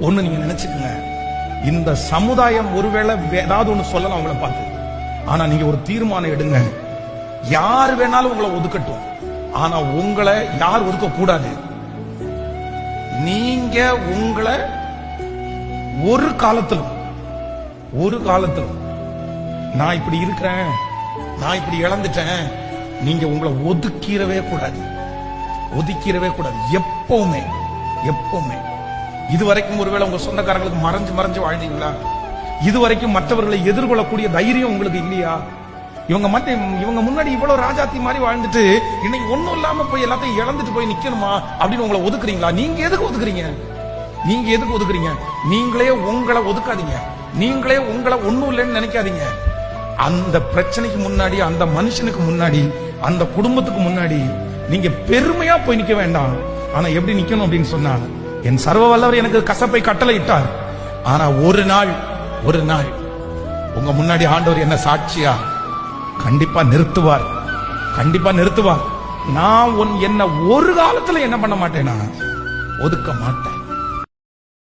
ஒண்ணு நீங்க நினைச்சுக்கங்க. இந்த சமுதாயம் ஒருவேளை ஏதாவது ஒண்ணு சொல்லலாம் அவங்கள பார்த்து. ஆனா நீங்க ஒரு தீர்மானம் எடுங்க. யார் வேணாலும் உங்களை ஒதுக்கட்டும். ஆனா உங்களை யார் ஒதுக்க கூடாது நீங்க உங்களை ஒரு காலத்திலும் ஒரு காலத்திலும் நான் இப்படி இருக்கிறேன் நான் இப்படி இழந்துட்டேன் நீங்க உங்களை ஒதுக்கிடவே கூடாது. ஒதுக்கிடவே கூடாது. எப்பவுமே எப்பவுமே. இது வரைக்கும் ஒருவேளை உங்க சொந்தக்காரங்களுக்கு மறைஞ்சு மறைஞ்சு வாழ்ந்தீங்களா? இதுவரைக்கும் மற்றவர்களை எதிர்கொள்ளக்கூடிய தைரியம் உங்களுக்கு இல்லையா? இவங்க மத்த இவங்க முன்னாடி இவ்வளவு ராஜாத்தி மாதிரி வாழ்ந்துட்டு இன்னைக்கு ஒண்ணும் இல்லாம போய் எல்லாத்தையும் இழந்துட்டு போய் நிக்கணுமா? அப்படின்னு உங்களை ஒதுக்குறீங்களா? நீங்க எதுக்கு ஒதுக்குறீங்க? நீங்க எதுக்கு ஒதுக்குறீங்க? நீங்களே உங்களை ஒதுக்காதீங்க. நீங்களே உங்களை ஒண்ணும் இல்லைன்னு நினைக்காதீங்க. அந்த பிரச்சனைக்கு முன்னாடி அந்த மனுஷனுக்கு முன்னாடி அந்த குடும்பத்துக்கு முன்னாடி நீங்க பெருமையா போய் நிக்க வேண்டாம். ஆனா எப்படி நிக்கணும் அப்படின்னு சொன்னா என் சர்வ வல்லவர் எனக்கு கசப்பை கட்டளை இட்டார் ஆனா ஒரு நாள் ஒரு நாள் உங்க முன்னாடி ஆண்டவர் என்ன சாட்சியா? கண்டிப்பா நிறுத்துவார். கண்டிப்பா நிறுத்துவார். நான் உன் என்ன ஒரு காலத்துல என்ன பண்ண மாட்டேனா ஒதுக்க மாட்டேன்.